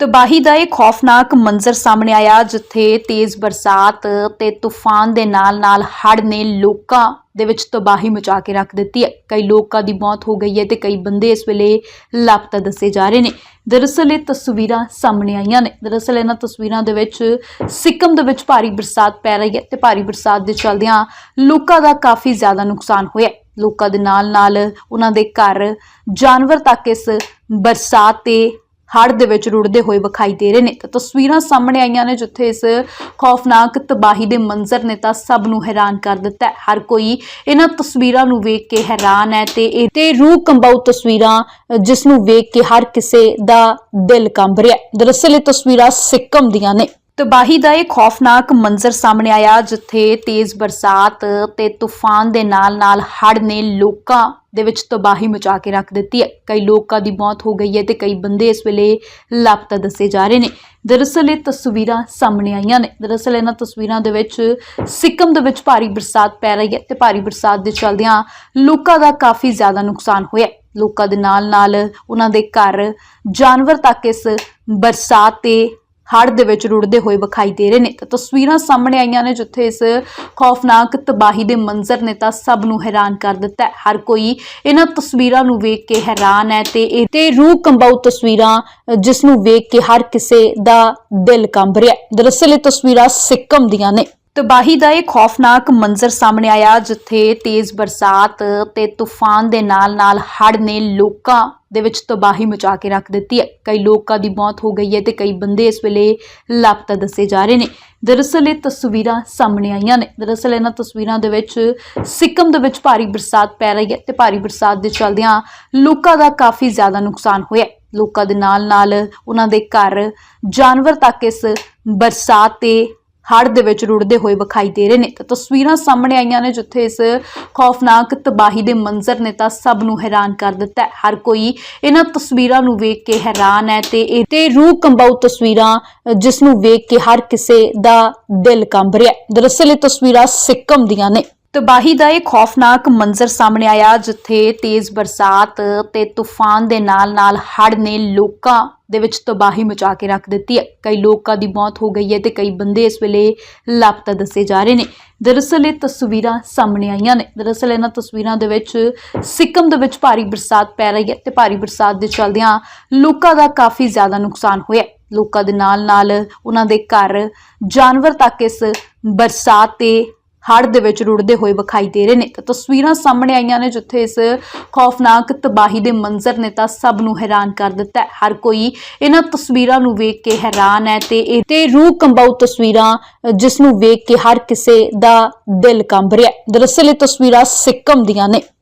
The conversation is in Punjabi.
ਤਬਾਹੀ ਦਾ ਇਹ ਖੌਫਨਾਕ ਮੰਜ਼ਰ ਸਾਹਮਣੇ ਆਇਆ, ਜਿੱਥੇ ਤੇਜ਼ ਬਰਸਾਤ ਤੇ ਤੂਫਾਨ ਦੇ ਨਾਲ-ਨਾਲ ਹੜ੍ਹ ਨੇ ਲੋਕਾਂ ਦੇ ਵਿੱਚ ਤਬਾਹੀ ਮਚਾ ਕੇ ਰੱਖ ਦਿੱਤੀ ਹੈ। ਕਈ ਲੋਕਾਂ ਦੀ ਮੌਤ ਹੋ ਗਈ ਹੈ ਤੇ ਕਈ ਬੰਦੇ ਇਸ ਵੇਲੇ ਲਾਪਤਾ ਦੱਸੇ ਜਾ ਰਹੇ ਨੇ। ਦਰਅਸਲ ਇਹ ਤਸਵੀਰਾਂ ਸਾਹਮਣੇ ਆਈਆਂ ਨੇ। ਦਰਅਸਲ ਇਹਨਾਂ ਤਸਵੀਰਾਂ ਦੇ ਵਿੱਚ ਸਿੱਕਮ ਦੇ ਵਿੱਚ ਭਾਰੀ ਬਰਸਾਤ ਪੈ ਰਹੀ ਹੈ ਤੇ ਭਾਰੀ ਬਰਸਾਤ ਦੇ ਚਲਦਿਆਂ ਲੋਕਾਂ ਦਾ ਕਾਫੀ ਜ਼ਿਆਦਾ ਨੁਕਸਾਨ ਹੋਇਆ ਲੋਕਾਂ ਦੇ ਨਾਲ-ਨਾਲ ਉਹਨਾਂ ਦੇ ਘਰ ਜਾਨਵਰ ਤੱਕ ਇਸ ਬਰਸਾਤ ਤੇ ਹੜ੍ਹ ਦੇ ਵਿੱਚ ਰੁੜਦੇ ਹੋਏ ਵਿਖਾਈ ਦੇ ਰਹੇ ਨੇ। ਤਾਂ ਤਸਵੀਰਾਂ ਸਾਹਮਣੇ ਆਈਆਂ ਨੇ ਜਿੱਥੇ ਇਸ ਖੌਫਨਾਕ ਤਬਾਹੀ ਦੇ ਮੰਜ਼ਰ ਨੇ ਤਾਂ ਸਭ ਨੂੰ ਹੈਰਾਨ ਕਰ ਦਿੱਤਾ ਹੈ। ਹਰ ਕੋਈ ਇਹਨਾਂ ਤਸਵੀਰਾਂ ਨੂੰ ਵੇਖ ਕੇ ਹੈਰਾਨ ਹੈ ਤੇ ਇਹ ਤੇ ਰੂਹ ਕੰਬਾਊ ਤਸਵੀਰਾਂ, ਜਿਸ ਨੂੰ ਵੇਖ ਕੇ ਹਰ ਕਿਸੇ ਦਾ ਦਿਲ ਕੰਬ ਰਿਹਾ ਹੈ। ਦਰਅਸਲ ਇਹ ਤਸਵੀਰਾਂ ਸਿੱਕਮ ਦੀਆਂ ਨੇ। ਤਬਾਹੀ ਦਾ ਇਹ ਖੌਫਨਾਕ ਮੰਜ਼ਰ ਸਾਹਮਣੇ ਆਇਆ, ਜਿੱਥੇ ਤੇਜ਼ ਬਰਸਾਤ ਤੇ ਤੂਫਾਨ ਦੇ ਨਾਲ-ਨਾਲ ਹੜ੍ਹ ਨੇ ਲੋਕਾਂ ਦੇ ਵਿੱਚ ਤਬਾਹੀ ਮਚਾ ਕੇ ਰੱਖ ਦਿੱਤੀ ਹੈ। ਕਈ ਲੋਕਾਂ ਦੀ ਮੌਤ ਹੋ ਗਈ ਹੈ ਤੇ ਕਈ ਬੰਦੇ ਇਸ ਵੇਲੇ ਲਾਪਤਾ ਦੱਸੇ ਜਾ ਰਹੇ ਨੇ। ਦਰਅਸਲ ਇਹ ਤਸਵੀਰਾਂ ਸਾਹਮਣੇ ਆਈਆਂ ਨੇ। ਦਰਅਸਲ ਇਹਨਾਂ ਤਸਵੀਰਾਂ ਦੇ ਵਿੱਚ ਸਿੱਕਮ ਦੇ ਵਿੱਚ ਭਾਰੀ ਬਰਸਾਤ ਪੈ ਰਹੀ ਹੈ ਤੇ ਭਾਰੀ ਬਰਸਾਤ ਦੇ ਚਲਦਿਆਂ ਲੋਕਾਂ ਦਾ ਕਾਫੀ ਜ਼ਿਆਦਾ ਨੁਕਸਾਨ ਹੋਇਆ ਲੋਕਾਂ ਦੇ ਨਾਲ-ਨਾਲ ਉਹਨਾਂ ਦੇ ਘਰ ਜਾਨਵਰ ਤੱਕ ਇਸ ਬਰਸਾਤ ਤੇ ਹੜ੍ਹ ਦੇ ਵਿੱਚ ਰੁੜਦੇ ਹੋਏ ਵਿਖਾਈ ਦੇ ਰਹੇ ਨੇ। ਤਾਂ ਤਸਵੀਰਾਂ ਸਾਹਮਣੇ ਆਈਆਂ ਨੇ ਜਿੱਥੇ ਇਸ ਖੌਫਨਾਕ ਤਬਾਹੀ ਦੇ ਮੰਜ਼ਰ ਨੇ ਤਾਂ ਸਭ ਨੂੰ ਹੈਰਾਨ ਕਰ ਦਿੱਤਾ ਹੈ। ਹਰ ਕੋਈ ਇਹਨਾਂ ਤਸਵੀਰਾਂ ਨੂੰ ਵੇਖ ਕੇ ਹੈਰਾਨ ਹੈ ਤੇ ਇਹ ਤੇ ਰੂਹ ਕੰਬਾਊ ਤਸਵੀਰਾਂ, ਜਿਸ ਨੂੰ ਵੇਖ ਕੇ ਹਰ ਕਿਸੇ ਦਾ ਦਿਲ ਕੰਬ ਰਿਹਾ ਹੈ। ਦਰਅਸਲ ਇਹ ਤਸਵੀਰਾਂ ਸਿੱਕਮ ਦੀਆਂ ਨੇ। ਤਬਾਹੀ ਦਾ ਇਹ ਖੌਫਨਾਕ ਮੰਜ਼ਰ ਸਾਹਮਣੇ ਆਇਆ, ਜਿੱਥੇ ਤੇਜ਼ ਬਰਸਾਤ ਤੇ ਤੂਫਾਨ ਦੇ ਨਾਲ-ਨਾਲ ਹੜ੍ਹ ਨੇ ਲੋਕਾਂ ਦੇ ਵਿੱਚ ਤਬਾਹੀ ਮਚਾ ਕੇ ਰੱਖ ਦਿੱਤੀ ਹੈ। ਕਈ ਲੋਕਾਂ ਦੀ ਮੌਤ ਹੋ ਗਈ ਹੈ ਤੇ ਕਈ ਬੰਦੇ ਇਸ ਵੇਲੇ ਲਾਪਤਾ ਦੱਸੇ ਜਾ ਰਹੇ ਨੇ। ਦਰਅਸਲ ਇਹ ਤਸਵੀਰਾਂ ਸਾਹਮਣੇ ਆਈਆਂ ਨੇ। ਦਰਅਸਲ ਇਹਨਾਂ ਤਸਵੀਰਾਂ ਦੇ ਵਿੱਚ ਸਿੱਕਮ ਦੇ ਵਿੱਚ ਭਾਰੀ ਬਰਸਾਤ ਪੈ ਰਹੀ ਹੈ ਤੇ ਭਾਰੀ ਬਰਸਾਤ ਦੇ ਚਲਦਿਆਂ ਲੋਕਾਂ ਦਾ ਕਾਫੀ ਜ਼ਿਆਦਾ ਨੁਕਸਾਨ ਹੋਇਆ ਲੋਕਾਂ ਦੇ ਨਾਲ-ਨਾਲ ਉਹਨਾਂ ਦੇ ਘਰ ਜਾਨਵਰ ਤੱਕ ਇਸ ਬਰਸਾਤ ਤੇ ਹੜ੍ਹ ਦੇ ਵਿੱਚ ਰੁੜਦੇ ਹੋਏ ਵਿਖਾਈ ਦੇ ਰਹੇ ਨੇ। ਤਾਂ ਤਸਵੀਰਾਂ ਸਾਹਮਣੇ ਆਈਆਂ ਨੇ ਜਿੱਥੇ ਇਸ ਖੌਫਨਾਕ ਤਬਾਹੀ ਦੇ ਮੰਜ਼ਰ ਨੇ ਤਾਂ ਸਭ ਨੂੰ ਹੈਰਾਨ ਕਰ ਦਿੱਤਾ ਹੈ। ਹਰ ਕੋਈ ਇਹਨਾਂ ਤਸਵੀਰਾਂ ਨੂੰ ਵੇਖ ਕੇ ਹੈਰਾਨ ਹੈ ਤੇ ਇਹ ਤੇ ਰੂਹ ਕੰਬਾਊ ਤਸਵੀਰਾਂ ਅ, ਜਿਸ ਨੂੰ ਵੇਖ ਕੇ ਹਰ ਕਿਸੇ ਦਾ ਦਿਲ ਕੰਬ ਰਿਹਾ ਹੈ। ਦਰਅਸਲ ਇਹ ਤਸਵੀਰਾਂ ਸਿੱਕਮ ਦੀਆਂ ਨੇ। ਤਬਾਹੀ ਦਾ ਇਹ ਖੌਫਨਾਕ ਮੰਜ਼ਰ ਸਾਹਮਣੇ ਆਇਆ ਜਿੱਥੇ ਤੇਜ਼ ਬਰਸਾਤ ਤੇ ਤੂਫਾਨ ਦੇ ਨਾਲ-ਨਾਲ ਹੜ੍ਹ ਨੇ ਲੋਕਾਂ ਦੇ ਵਿੱਚ ਤਬਾਹੀ ਮਚਾ ਕੇ ਰੱਖ ਦਿੱਤੀ ਹੈ। ਕਈ ਲੋਕਾਂ ਦੀ ਮੌਤ ਹੋ ਗਈ ਹੈ ਤੇ ਕਈ ਬੰਦੇ ਇਸ ਵੇਲੇ ਲਾਪਤਾ ਦੱਸੇ ਜਾ ਰਹੇ ਨੇ। ਦਰਅਸਲ ਇਹ ਤਸਵੀਰਾਂ ਸਾਹਮਣੇ ਆਈਆਂ ਨੇ। ਦਰਅਸਲ ਇਹਨਾਂ ਤਸਵੀਰਾਂ ਦੇ ਵਿੱਚ ਸਿੱਕਮ ਦੇ ਵਿੱਚ ਭਾਰੀ ਬਰਸਾਤ ਪੈ ਰਹੀ ਹੈ ਤੇ ਭਾਰੀ ਬਰਸਾਤ ਦੇ ਚਲਦਿਆਂ ਲੋਕਾਂ ਦਾ ਕਾਫੀ ਜ਼ਿਆਦਾ ਨੁਕਸਾਨ ਹੋਇਆ ਲੋਕਾਂ ਦੇ ਨਾਲ-ਨਾਲ ਉਹਨਾਂ ਦੇ ਘਰ ਜਾਨਵਰ ਤੱਕ ਇਸ ਬਰਸਾਤ ਤੇ ਹੜ੍ਹ ਦੇ ਵਿੱਚ ਰੁੜਦੇ ਹੋਏ ਵਿਖਾਈ ਦੇ ਰਹੇ ਨੇ। ਤਾਂ ਤਸਵੀਰਾਂ ਸਾਹਮਣੇ ਆਈਆਂ ਨੇ ਜਿੱਥੇ ਇਸ ਖੌਫਨਾਕ ਤਬਾਹੀ ਦੇ ਮੰਜ਼ਰ ਨੇ ਤਾਂ ਸਭ ਨੂੰ ਹੈਰਾਨ ਕਰ ਦਿੱਤਾ ਹੈ। ਹਰ ਕੋਈ ਇਹਨਾਂ ਤਸਵੀਰਾਂ ਨੂੰ ਵੇਖ ਕੇ ਹੈਰਾਨ ਹੈ ਤੇ ਇਹ ਤੇ ਰੂਹ ਕੰਬਾਊ ਤਸਵੀਰਾਂ ਅ, ਜਿਸ ਨੂੰ ਵੇਖ ਕੇ ਹਰ ਕਿਸੇ ਦਾ ਦਿਲ ਕੰਬ ਰਿਹਾ ਹੈ। ਦਰਅਸਲ ਇਹ ਤਸਵੀਰਾਂ ਸਿੱਕਮ ਦੀਆਂ ਨੇ।